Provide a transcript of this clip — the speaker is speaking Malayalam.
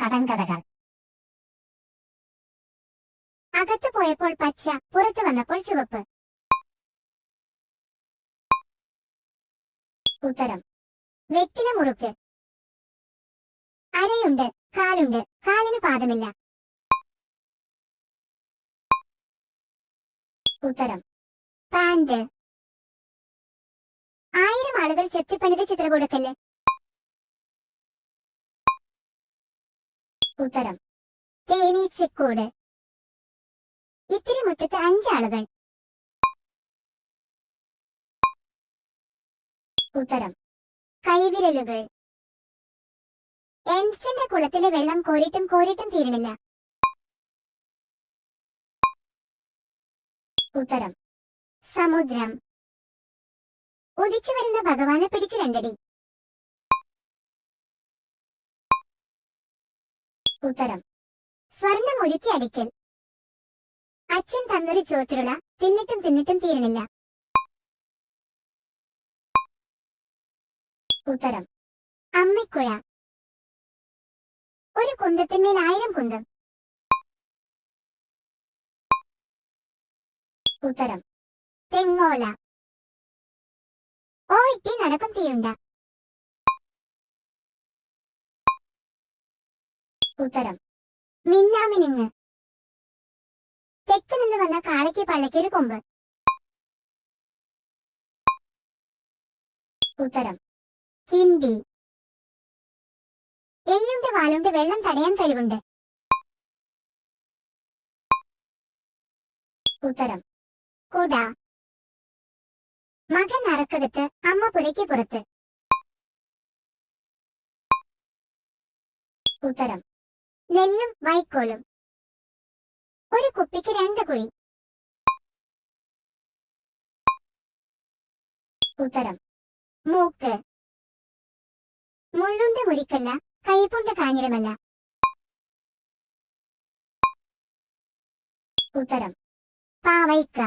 കടങ്കഥകൾ അകത്ത് പോയപ്പോൾ പച്ച പുറത്തു വന്നപ്പോൾ ചുവപ്പ്. ഉത്തരം. വെറ്റില മുറുക്ക്. അരയുണ്ട് കാലുണ്ട് കാലിന് പാദമില്ല. ഉത്തരം. പാന്റ് ആയിരം ആളുകൾ ചെത്തിപ്പണിത് ചിത്രകൊടുക്കൽ ഉത്തരം. തേനീച്ചക്കൂട്. ഇത്തിരി മുറ്റത്ത് അഞ്ചാളുകൾ. ഉത്തരം. കൈവിരലുകൾ. എൻസിന്റെ കുളത്തിലെ വെള്ളം കോരിട്ടും കോരിട്ടും തീരണില്ല ഉത്തരം. സമുദ്രം. ഉദിച്ചു വരുന്ന ഭഗവാനെ പിടിച്ചു രണ്ടടി. ഉത്തരം. സ്വർണം ഒരുക്കി അടിക്കൽ. അച്ഛൻ തന്നൊരു ചോറ്റുരുള തിന്നിട്ടും തിന്നിട്ടും തീരണില്ല. ഉത്തരം. അമ്മിക്കുഴ. ഒരു കുന്തത്തിന്മേൽ ആയിരം കുന്തം. ഉത്തരം. തെങ്ങോള ഓ ഇട്ടി നടക്കും തീയുണ്ട. ഉത്തരം. മിന്നാമിനുങ്ങ്. തെക്ക് നിന്ന് വന്ന കാളയ്ക്ക് പള്ളിക്കൊരു കൊമ്പ്. ഉത്തരം. ഹിന്ദി. എല്ലുണ്ട് വാലുണ്ട് വെള്ളം തടയാൻ കഴിവുണ്ട്. ഉത്തരം. കുട. മകൻ അറക്കകത്ത് അമ്മ പുരയ്ക്ക് പുറത്ത്. ഉത്തരം. നെല്ലും വൈക്കോലും. ഒരു കുപ്പിക്ക് രണ്ട് കുഴി. ഉത്തരം. മൂക്ക്. മുള്ളുണ്ട് മുരിക്കല്ല കൈപ്പുണ്ട് കാഞ്ഞിരമല്ല. ഉത്തരം. പാവയ്ക്ക.